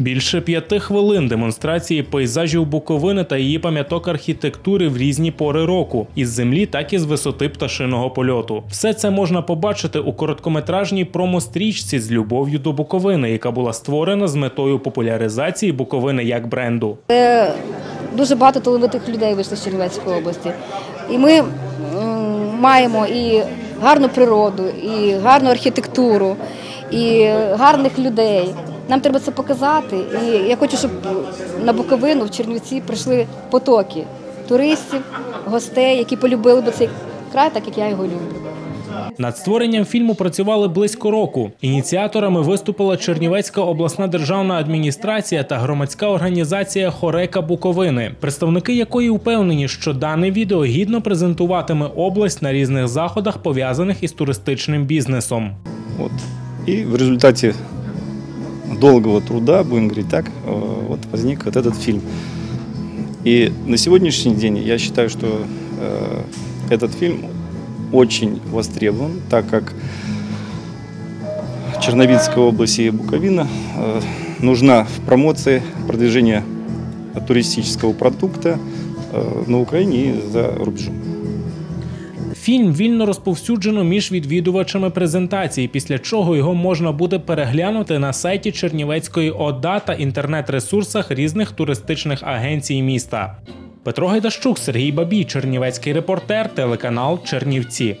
Більше п'яти хвилин демонстрації пейзажів Буковини та її пам'яток архітектури в різні пори року, із землі, так і з висоти пташиного польоту. Все це можна побачити у короткометражній промо-стрічці з любов'ю до Буковини, яка була створена з метою популяризації Буковини як бренду. Е, Дуже багато талановитих людей вийшло з Чернівецької області. І ми маємо і гарну природу, і гарну архітектуру, і гарних людей. Нам треба це показати. І я хочу, щоб на Буковину в Чернівці прийшли потоки туристів, гостей, які полюбили би цей край, так як я його люблю. Над створенням фільму працювали близько року. Ініціаторами виступила Чернівецька обласна державна адміністрація та громадська організація Хорека Буковини, представники якої впевнені, що дане відео гідно презентуватиме область на різних заходах, пов'язаних із туристичним бізнесом. Вот. И в результате долгого труда, будем говорить так, э, вот возник вот этот фильм. И на сегодняшний день я считаю, что э, этот фильм очень востребован, так как Черновицкая область и Буковина э, нужна в промоции продвижения туристического продукта на Украине и за рубежом. Фільм вільно розповсюджено між відвідувачами презентації, після чого його можна буде переглянути на сайті Чернівецької ОДА та інтернет-ресурсах різних туристичних агенцій міста. Петро Гайдащук, Сергій Бабій, Чернівецький репортер, телеканал Чернівці.